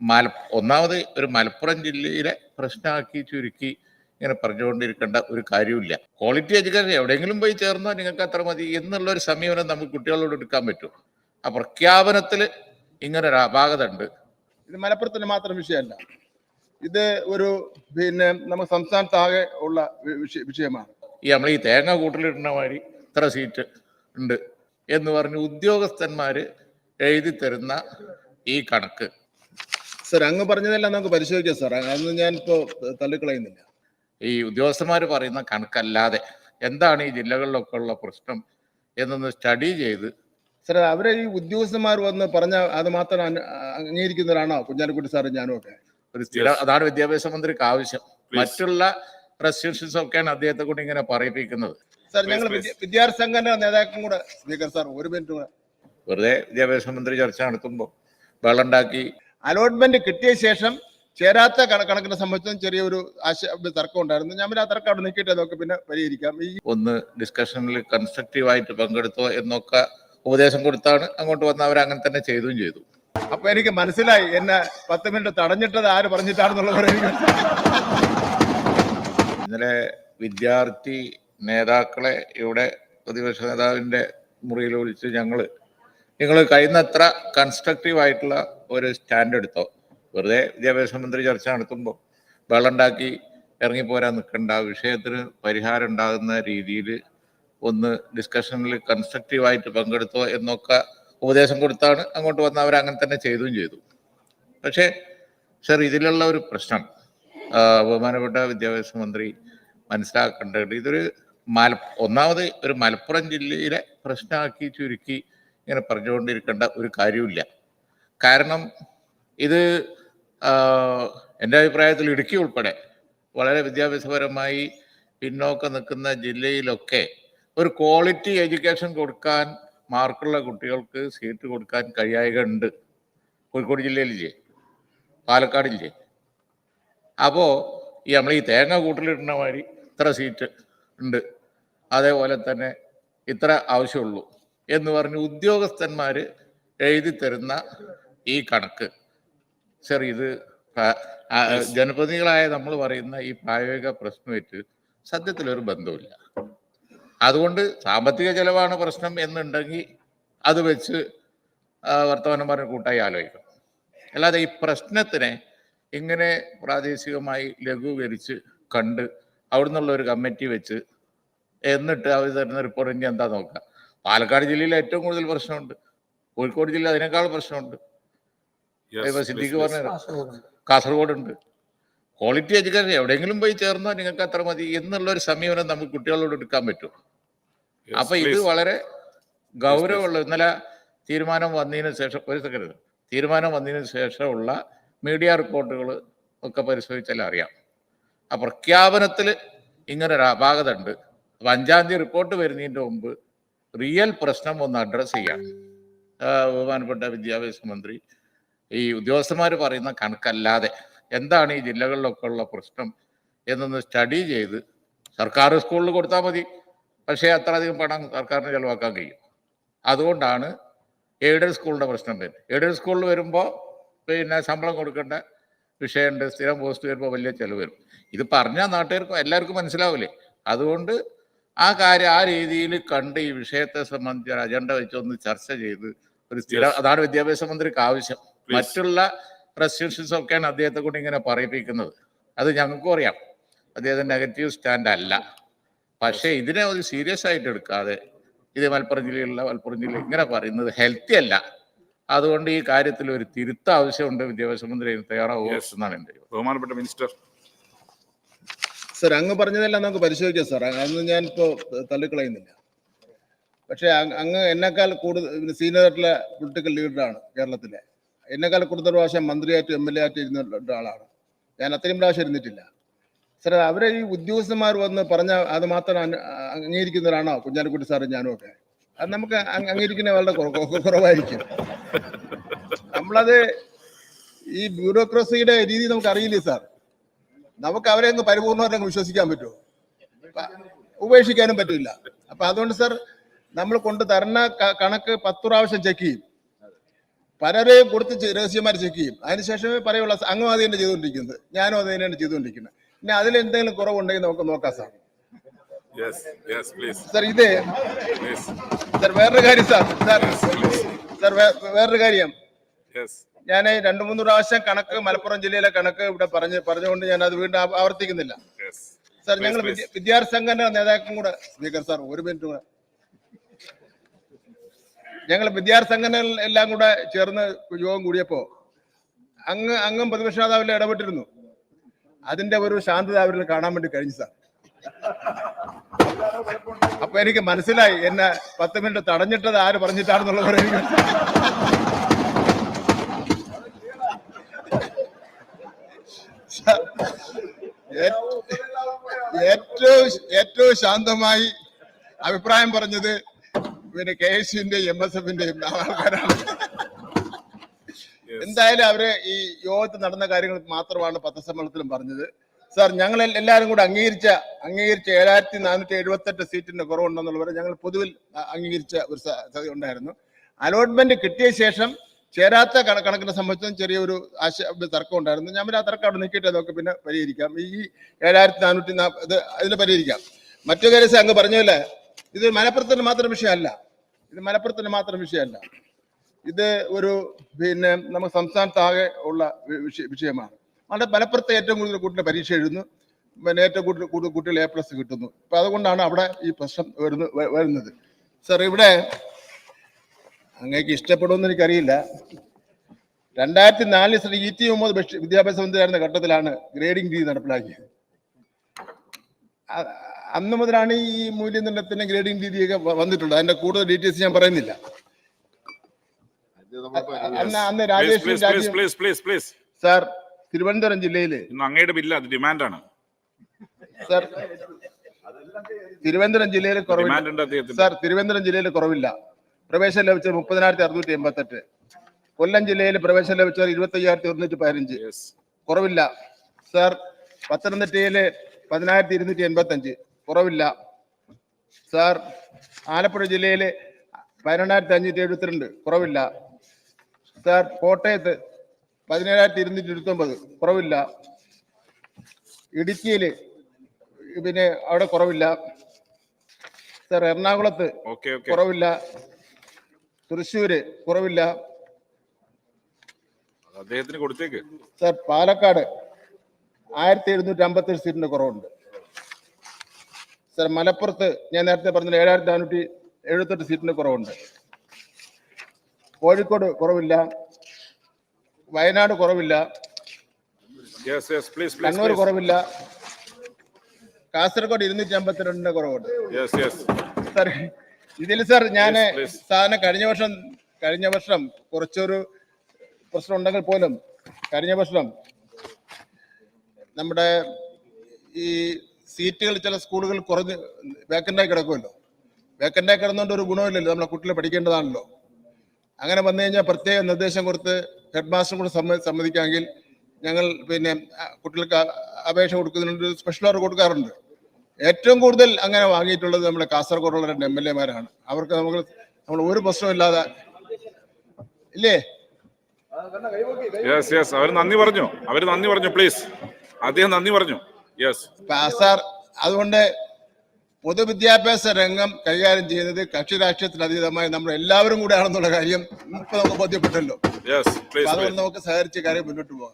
മല ഒന്നാമത് ഒരു മലപ്പുറം ജില്ലയിലെ പ്രശ്നമാക്കി ചുരുക്കി ഇങ്ങനെ പറഞ്ഞുകൊണ്ടിരിക്കേണ്ട ഒരു കാര്യമില്ല ക്വാളിറ്റി എഡ്യൂക്കേഷൻ എവിടെയെങ്കിലും പോയി ചേർന്നാൽ നിങ്ങൾക്ക് അത്ര മതി എന്നുള്ള ഒരു സമീപനം നമുക്ക് കുട്ടികളോട് എടുക്കാൻ പറ്റും. ആ പ്രഖ്യാപനത്തിൽ ഇങ്ങനെ ഒരു അപാകത ഉണ്ട്. ഇത് മലപ്പുറത്തിന് മാത്രം വിഷയമല്ല. ഇത് ഒരു പിന്നെ നമ്മൾ സംസ്ഥാനത്താകെ ഉള്ള വിഷയമാണ്. ഈ നമ്മൾ ഈ തേങ്ങ കൂട്ടിലിടുന്ന മാതിരി ഇത്ര സീറ്റ് ഉണ്ട് എന്ന് പറഞ്ഞ് ഉദ്യോഗസ്ഥന്മാര് എഴുതി തരുന്ന ഈ കണക്ക്. സർ അങ്ങ് പറഞ്ഞതെല്ലാം നമുക്ക് പരിശോധിക്കാം സാർ. അന്ന് ഞാൻ ഇപ്പോ തള്ളിക്കളയുന്നില്ല. ഈ ഉദ്യോഗസ്ഥന്മാർ പറയുന്ന കണക്കല്ലാതെ എന്താണ് ഈ ജില്ലകളിലൊക്കെ ഉള്ള പ്രശ്നം എന്നൊന്ന് സ്റ്റഡി ചെയ്ത് സാർ അവരെ ഈ ഉദ്യോഗസ്ഥന്മാർ വന്ന് പറഞ്ഞ അത് മാത്രം അംഗീകരിക്കുന്നവരാണോ? കുഞ്ഞാലിക്കുട്ടി സാറും ഞാനും ഒക്കെ. ഒരു സ്ഥിര അതാണ് വിദ്യാഭ്യാസ മന്ത്രിക്ക് ആവശ്യം. മറ്റുള്ള റെസ്ട്രിക്ഷൻസ് ഒക്കെയാണ് അദ്ദേഹത്തെ കൊണ്ട് ഇങ്ങനെ പറയിപ്പിക്കുന്നത്. സാർ ഞങ്ങൾ വിദ്യാർത്ഥി സംഘടന നേതാക്കളും കൂടെ സ്പീക്കർ സാർ ഒരു മിനിറ്റ് കൂടെ. വെറുതെ വിദ്യാഭ്യാസ മന്ത്രി ചർച്ച നടത്തുമ്പോൾ വെള്ളമുണ്ടാക്കി അലോട്ട്മെന്റ് കിട്ടിയ ശേഷം ചേരാത്ത കണ- കണക്കിനെ സംബന്ധിച്ചും ചെറിയൊരു ആശ തർക്കം ഉണ്ടായിരുന്നു. ഞാൻ പിന്നെ ആ തർക്കം അവിടെ നീക്കിയിട്ട് നോക്കി പിന്നെ പരിഹരിക്കാം. ഈ ഒന്ന് ഡിസ്കഷനിൽ കൺസ്ട്രക്റ്റീവായിട്ട് പങ്കെടുത്തോ എന്നൊക്കെ ഉപദേശം കൊടുത്താണ്. അങ്ങോട്ട് വന്ന അവർ അങ്ങനെ തന്നെ ചെയ്തും ചെയ്തു. അപ്പൊ എനിക്ക് മനസ്സിലായി എന്നെ പത്ത് മിനിറ്റ് തടഞ്ഞിട്ടത് ആര് പറഞ്ഞിട്ടാണെന്നുള്ളത് എനിക്ക് ഇന്നലെ വിദ്യാർത്ഥി നേതാക്കളെ ഇവിടെ പ്രതിപക്ഷ നേതാവിന്റെ മുറിയിൽ വിളിച്ച് ഞങ്ങൾ നിങ്ങൾ കഴിയുന്നത്ര കൺസ്ട്രക്റ്റീവ് ആയിട്ടുള്ള ഒരു സ്റ്റാൻഡ് എടുത്തോ. വെറുതെ വിദ്യാഭ്യാസ മന്ത്രി ചർച്ച നടത്തുമ്പോൾ വെള്ളമുണ്ടാക്കി ഇറങ്ങിപ്പോരാൻ നിൽക്കണ്ട വിഷയത്തിന് പരിഹാരം ഉണ്ടാകുന്ന രീതിയിൽ ഒന്ന് ഡിസ്കഷനിൽ കൺസ്ട്രക്റ്റീവായിട്ട് പങ്കെടുത്തോ എന്നൊക്കെ ഉപദേശം കൊടുത്താണ് അങ്ങോട്ട് വന്ന അവർ അങ്ങനെ തന്നെ ചെയ്തും ചെയ്തു. പക്ഷേ സർ ഇതിലുള്ള ഒരു പ്രശ്നം ബഹുമാനപ്പെട്ട വിദ്യാഭ്യാസ മന്ത്രി മനസ്സിലാക്കേണ്ടത് ഇതൊരു മല ഒന്നാമത് ഒരു മലപ്പുറം ജില്ലയിലെ പ്രശ്നമാക്കി ചുരുക്കി ഇങ്ങനെ പറഞ്ഞുകൊണ്ടിരിക്കേണ്ട ഒരു കാര്യമില്ല കാരണം ഇത് എന്റെ അഭിപ്രായത്തിൽ ഇടുക്കി ഉൾപ്പെടെ വളരെ വിദ്യാഭ്യാസപരമായി പിന്നോക്കം നിൽക്കുന്ന ജില്ലയിലൊക്കെ ഒരു ക്വാളിറ്റി എഡ്യൂക്കേഷൻ കൊടുക്കാൻ മാർക്കുള്ള കുട്ടികൾക്ക് സീറ്റ് കൊടുക്കാൻ കഴിയായക ഉണ്ട് കോഴിക്കോട് ജില്ലയിലില്ലേ? പാലക്കാടില്ലേ അപ്പോൾ ഈ നമ്മൾ ഈ തേങ്ങ കൂട്ടിലിടുന്ന മാതിരി ഇത്ര സീറ്റ് ഉണ്ട്. അതേപോലെ തന്നെ ഇത്ര ആവശ്യമുള്ളൂ. എന്ന് പറഞ്ഞ് ഉദ്യോഗസ്ഥന്മാർ എഴുതി തരുന്ന ഈ കണക്ക്. സർ ഇത് പ്ര- ജനപ്രതിനിധികളായ നമ്മൾ പറയുന്ന ഈ പ്രായോഗിക പ്രശ്നമായിട്ട് സത്യത്തിൽ ഒരു ബന്ധമില്ല അതുകൊണ്ട് സാമ്പത്തിക ചെലവാണ് പ്രശ്നം എന്നുണ്ടെങ്കിൽ അത് വെച്ച് വർത്തമാനം പറഞ്ഞ കൂട്ടായി ആലോചിക്കണം. അല്ലാതെ ഈ പ്രശ്നത്തിനെ ഇങ്ങനെ പ്രാദേശികമായി ലഘൂകരിച്ച് കണ്ട് അവിടെ നിന്നുള്ള ഒരു കമ്മിറ്റി വെച്ച് എന്നിട്ട് അവർ തരുന്ന റിപ്പോർട്ട് ഇനി എന്താ നോക്കുക പാലക്കാട് ജില്ലയിൽ ഏറ്റവും കൂടുതൽ പ്രശ്നമുണ്ട്. കോഴിക്കോട് ജില്ല അതിനേക്കാൾ പ്രശ്നമുണ്ട്. ഇപ്പൊ സിദ്ദിഖ് പറഞ്ഞ കാസർഗോഡ് ഉണ്ട് ക്വാളിറ്റി എഡ്യൂക്കേഷൻ എവിടെയെങ്കിലും പോയി ചേർന്നാൽ നിങ്ങൾക്ക് അത്ര മതി എന്നുള്ള ഒരു സമീപനം നമുക്ക് കുട്ടികളോട് എടുക്കാൻ പറ്റും. അപ്പൊ ഇത് വളരെ ഗൗരവമുള്ള ഇന്നലെ തീരുമാനം വന്നതിന് ശേഷം ഒരു സെക്കൻഡ് തീരുമാനം വന്നതിന് ശേഷമുള്ള മീഡിയ റിപ്പോർട്ടുകൾ ഒക്കെ പരിശോധിച്ചാൽ അറിയാം. ആ പ്രഖ്യാപനത്തിൽ ഇങ്ങനൊരു അപാകത ഉണ്ട് അപ്പൊ അഞ്ചാം തീയതി റിപ്പോർട്ട് വരുന്നതിന്റെ മുമ്പ് റിയൽ പ്രശ്നം ഒന്ന് അഡ്രസ്സ് ചെയ്യാൻ. ബഹുമാനപ്പെട്ട വിദ്യാഭ്യാസ മന്ത്രി ഈ ഉദ്യോഗസ്ഥന്മാർ പറയുന്ന കണക്കല്ലാതെ എന്താണ് ഈ ജില്ലകളിലൊക്കെ ഉള്ള പ്രശ്നം എന്നൊന്ന് സ്റ്റഡി ചെയ്ത് സർക്കാർ സ്കൂളിൽ കൊടുത്താൽ മതി. പക്ഷേ അത്ര അധികം പണം സർക്കാരിന് ചെലവാക്കാൻ കഴിയും. അതുകൊണ്ടാണ് എയ്ഡഡ് സ്കൂളിന്റെ പ്രശ്നം വരുന്നത്. എയ്ഡഡ് സ്കൂളിൽ വരുമ്പോൾ പിന്നെ ശമ്പളം കൊടുക്കേണ്ട വിഷയമുണ്ട് സ്ഥിരം പോസ്റ്റ് വരുമ്പോൾ വലിയ ചിലവ് വരും. ഇത് പറഞ്ഞാൽ നാട്ടുകാർക്കും എല്ലാവർക്കും മനസ്സിലാവില്ലേ? അതുകൊണ്ട് ആ കാര്യം ആ രീതിയിൽ കണ്ട് ഈ വിഷയത്തെ സംബന്ധിച്ച് ഒരു അജണ്ട വെച്ചൊന്ന് ചർച്ച ചെയ്ത് ഒരു സ്ഥിര അതാണ് വിദ്യാഭ്യാസ മന്ത്രിക്ക് ആവശ്യം. മറ്റുള്ള റെസ്ട്രിക്ഷൻസ് ഒക്കെയാണ് അദ്ദേഹത്തെ കൊണ്ട് ഇങ്ങനെ പറയിപ്പിക്കുന്നത്. അത് ഞങ്ങൾക്കും അറിയാം. അദ്ദേഹത്തിന് നെഗറ്റീവ് സ്റ്റാൻഡ് അല്ല. പക്ഷേ ഇതിനെ ഒരു സീരിയസ് ആയിട്ട് എടുക്കാതെ ഇത് മലപ്പുറം ജില്ലയിലുള്ള മലപ്പുറം ജില്ല ഇങ്ങനെ പറയുന്നത് ഹെൽത്തി അല്ല. അതുകൊണ്ട് ഈ കാര്യത്തിൽ ഒരു തിരുത്ത ആവശ്യമുണ്ട് വിദ്യാഭ്യാസ മന്ത്രി തയ്യാറാവുക. എന്നാണ് എന്റെ ബഹുമാനപ്പെട്ട മിനിസ്റ്റർ സർ അങ്ങ് പറഞ്ഞതെല്ലാം നമുക്ക് പരിശോധിക്കാം സാർ. അതൊന്നും ഞാൻ ഇപ്പോ തള്ളിക്കളയുന്നില്ല. പക്ഷേ അങ്ങ് എന്നെക്കാൾ കൂടുതൽ സീനിയർ ആയിട്ടുള്ള പൊളിറ്റിക്കൽ ലീഡറാണ് കേരളത്തിലെ. എന്നെക്കാൾ കൂടുതൽ പ്രാവശ്യം മന്ത്രിയായിട്ട് എം എൽ എ ആയിട്ട് ഇരുന്ന ഒരാളാണ്. ഞാൻ അത്രയും പ്രാവശ്യം ഇരുന്നിട്ടില്ല. സാർ അവരെ ഈ ഉദ്യോഗസ്ഥന്മാർ വന്ന് പറഞ്ഞ അത് മാത്രം അംഗീകരിക്കുന്നവരാണോ? കുഞ്ഞാലിക്കുട്ടി സാറും ഞാനും ഒക്കെ. അത് നമുക്ക് അംഗീകരിക്കുന്ന വളരെ കുറ- കുറ- കുറവായിരിക്കും. നമ്മളത് ഈ ബ്യൂറോക്രസിയുടെ രീതി നമുക്ക് അറിയില്ലേ സാർ? നമുക്ക് അവരെ അങ്ങ് പരിപൂർണമായിട്ട് വിശ്വസിക്കാൻ പറ്റുമോ? ഉപേക്ഷിക്കാനും പറ്റില്ല. അപ്പൊ അതുകൊണ്ട് സർ നമ്മൾ കൊണ്ട് തരുന്ന കണക്ക് പത്ത് പ്രാവശ്യം ചെക്ക് ചെയ്യും. പലരെയും കൊടുത്ത് രഹസ്യമാർ ചെക്ക് ചെയ്യും. അതിനുശേഷമേ പറയുള്ളൂ അങ്ങും അത് തന്നെ ചെയ്തുകൊണ്ടിരിക്കുന്നത്. ഞാനും അത് തന്നെയാണ് ചെയ്തുകൊണ്ടിരിക്കുന്നത്. പിന്നെ അതിൽ എന്തെങ്കിലും കുറവുണ്ടെങ്കിൽ നമുക്ക് നോക്കാം സാർ. സർ ഇതേ. സർ വേറൊരു കാര്യം സാർ. സർ സാർ വേറൊരു കാര്യം. ഞാൻ രണ്ടു മൂന്ന് പ്രാവശ്യം കണക്ക് മലപ്പുറം ജില്ലയിലെ കണക്ക് ഇവിടെ പറഞ്ഞ് പറഞ്ഞുകൊണ്ട് ഞാൻ അത് വീണ്ടും ആവർത്തിക്കുന്നില്ല. സാർ ഞങ്ങൾ വിദ്യാർത്ഥി സംഘടന നേതാക്കളും കൂടെ സ്പീക്കർ സാർ ഒരു മിനിറ്റ് കൂടെ. ഞങ്ങൾ വിദ്യാർത്ഥി സംഘടനകൾ എല്ലാം കൂടെ ചേർന്ന് യോഗം കൂടിയപ്പോ അങ്ങ് അങ്ങും പ്രതിപക്ഷ നേതാവിൽ ഇടപെട്ടിരുന്നു. അതിന്റെ ഒരു ശാന്തത അവരിൽ കാണാൻ വേണ്ടി കഴിഞ്ഞു സാർ. അപ്പൊ എനിക്ക് മനസ്സിലായി എന്നെ പത്ത് മിനിറ്റ് തടഞ്ഞിട്ടത് ആര് പറഞ്ഞിട്ടാണെന്നുള്ളത് എനിക്ക് ഏ- ഏറ്റവും ശാന്തമായി അഭിപ്രായം പറഞ്ഞത് പിന്നെ കെ എസ് യുന്റെയും എം എസ് എഫിന്റെയും ആൾക്കാരാണ്. എന്തായാലും അവർ ഈ യോഗത്തിൽ നടന്ന കാര്യങ്ങൾ മാത്രമാണ് പത്രസമ്മേളനത്തിലും പറഞ്ഞത്. സാർ ഞങ്ങൾ എല്ലാവരും കൂടെ അംഗീകരിച്ച അംഗീകരിച്ച ഏഴായിരത്തി നാനൂറ്റി എഴുപത്തെട്ട് സീറ്റിന്റെ കുറവുണ്ടെന്നുള്ളവരെ ഞങ്ങൾ പൊതുവിൽ അംഗീകരിച്ച ഒരു ഉണ്ടായിരുന്നു. അലോട്ട്മെന്റ് കിട്ടിയ ശേഷം ചേരാത്ത കണ- കണക്കിനെ സംബന്ധിച്ചും ചെറിയൊരു ആശ തർക്കം ഉണ്ടായിരുന്നു. ഞാൻ ആ തർക്കം അവിടെ നിൽക്കട്ടെ നമുക്ക് പിന്നെ പരിഹരിക്കാം. ഈ ഏഴായിരത്തി നാനൂറ്റി നാൽപ്പത് അതിൽ പരിഹരിക്കാം. മറ്റു കാര്യം അങ്ങ് പറഞ്ഞല്ലേ ഇത് മലപ്പുറത്തിന് മാത്രം വിഷയമല്ല. ഇത് മലപ്പുറത്തിന് മാത്രം വിഷയമല്ല. ഇത് ഒരു പിന്നെ നമുക്ക് സംസ്ഥാനത്താകെ ഉള്ള വിഷയ വിഷയമാണ്. അവിടെ മലപ്പുറത്തെ ഏറ്റവും കൂടുതൽ കുട്ടികൾ പരീക്ഷ എഴുതുന്നു. പിന്നെ ഏറ്റവും കൂടുതൽ കൂടുതൽ കുട്ടികൾ എ പ്ലസ് കിട്ടുന്നു. അപ്പൊ അതുകൊണ്ടാണ് അവിടെ ഈ പ്രശ്നം വരുന്ന വരുന്നത്. സാർ ഇവിടെ അങ്ങേക്ക് ഇഷ്ടപ്പെടുമെന്ന് എനിക്കറിയില്ല. രണ്ടായിരത്തി നാലിൽ ശ്രീ ഇ ടി മുഹമ്മദ് ബഷീർ വിദ്യാഭ്യാസ മന്ത്രിയായിരുന്ന ഘട്ടത്തിലാണ് ഗ്രേഡിംഗ് രീതി നടപ്പിലാക്കിയത്. അന്ന് മുതലാണ് ഈ മൂല്യനിർണയത്തിന്റെ ഗ്രേഡിംഗ് രീതിയൊക്കെ വന്നിട്ടുള്ളത്. അതിന്റെ കൂടുതൽ ഡീറ്റെയിൽസ് ഞാൻ പറയുന്നില്ല. അന്ന് അന്ന് രാജേഷ്. സാർ തിരുവനന്തപുരം ജില്ലയിൽ അങ്ങയുടെ ബില്ല് അത് ഡിമാൻഡാണ്. സാർ തിരുവനന്തപുരം ജില്ലയിൽ കുറവില്ല. സാർ തിരുവനന്തപുരം ജില്ലയിൽ കുറവില്ല. പ്രവേശനം ലഭിച്ചത് മുപ്പതിനായിരത്തി അറുന്നൂറ്റി എൺപത്തെട്ട് കൊല്ലം ജില്ലയിൽ പ്രവേശനം ലഭിച്ചത് ഇരുപത്തി അയ്യായിരത്തി ഒരുന്നൂറ്റി പതിനഞ്ച് കുറവില്ല. സാർ പത്തനംതിട്ടയിൽ പതിനായിരത്തി ഇരുന്നൂറ്റി എൺപത്തി അഞ്ച് കുറവില്ല. സാർ ആലപ്പുഴ ജില്ലയിൽ പതിനെണ്ണായിരത്തി അഞ്ഞൂറ്റി എഴുപത്തിരണ്ട് കുറവില്ല. സാർ കോട്ടയത്ത് പതിനേഴായിരത്തി ഇരുന്നൂറ്റി ഇരുപത്തി ഒമ്പത് കുറവില്ല. ഇടുക്കിയിൽ പിന്നെ അവിടെ കുറവില്ല. സാർ എറണാകുളത്ത് കുറവില്ല. തൃശ്ശൂര് കുറവില്ല. അദ്ദേഹത്തിന് കൊടുത്തേക്ക്. സർ പാലക്കാട് ആയിരത്തി എഴുന്നൂറ്റി അമ്പത്തി ഏഴ് സീറ്റിന്റെ കുറവുണ്ട്. സർ മലപ്പുറത്ത് ഞാൻ നേരത്തെ പറഞ്ഞ ഏഴായിരത്തി നാനൂറ്റി എഴുപത്തെട്ട് സീറ്റിന്റെ കുറവുണ്ട്. കോഴിക്കോട് കുറവില്ല. വയനാട് കുറവില്ല. കണ്ണൂർ കുറവില്ല. കാസർഗോഡ് ഇരുന്നൂറ്റി അമ്പത്തിരണ്ടിന്റെ കുറവുണ്ട്. സാർ ഇതിൽ സാർ ഞാൻ. സാറിന് കഴിഞ്ഞ വർഷം കഴിഞ്ഞ വർഷം കുറച്ചൊരു പ്രശ്നം ഉണ്ടെങ്കിൽ പോലും കഴിഞ്ഞ വർഷം നമ്മുടെ ഈ സീറ്റുകൾ ചില സ്കൂളുകൾ കുറഞ്ഞ് വേക്കന്റായി കിടക്കുമല്ലോ. വേക്കന്റായി കിടന്നുകൊണ്ട് ഒരു ഗുണമില്ലല്ലോ. നമ്മളെ കുട്ടികൾ പഠിക്കേണ്ടതാണല്ലോ. അങ്ങനെ വന്നു കഴിഞ്ഞാൽ പ്രത്യേക നിർദ്ദേശം കൊടുത്ത് ഹെഡ് മാസ്റ്റർ കൂടെ സമ്മ സമ്മതിക്കാമെങ്കിൽ ഞങ്ങൾ പിന്നെ കുട്ടികൾക്ക് അപേക്ഷ കൊടുക്കുന്നതിനുണ്ട് സ്പെഷ്യൽ ഓർഡർ കൊടുക്കാറുണ്ട്. ഏറ്റവും കൂടുതൽ അങ്ങനെ വാങ്ങിയിട്ടുള്ളത് നമ്മുടെ കാസർഗോഡുള്ള രണ്ട് എം എൽ എമാരാണ്. അവർക്ക് നമുക്ക് നമ്മൾ ഒരു പ്രശ്നമില്ലാതെ ഇല്ലേ? യെസ് യെസ് അവർ നന്ദി പറഞ്ഞു. അവർ നന്ദി പറഞ്ഞു പ്ലീസ് അദ്ദേഹം നന്ദി പറഞ്ഞു. യെസ് സാർ അതുകൊണ്ട് പൊതുവിദ്യാഭ്യാസ രംഗം കൈകാര്യം ചെയ്യുന്നത് കക്ഷി രാഷ്ട്രീയത്തിന് അതീതമായി നമ്മൾ എല്ലാവരും കൂടെ ആണെന്നുള്ള കാര്യം ഇപ്പൊ നമുക്ക് ബോധ്യപ്പെട്ടല്ലോ. അതുകൊണ്ട് നമുക്ക് സഹകരിച്ച് കാര്യം മുന്നോട്ട് പോകാം.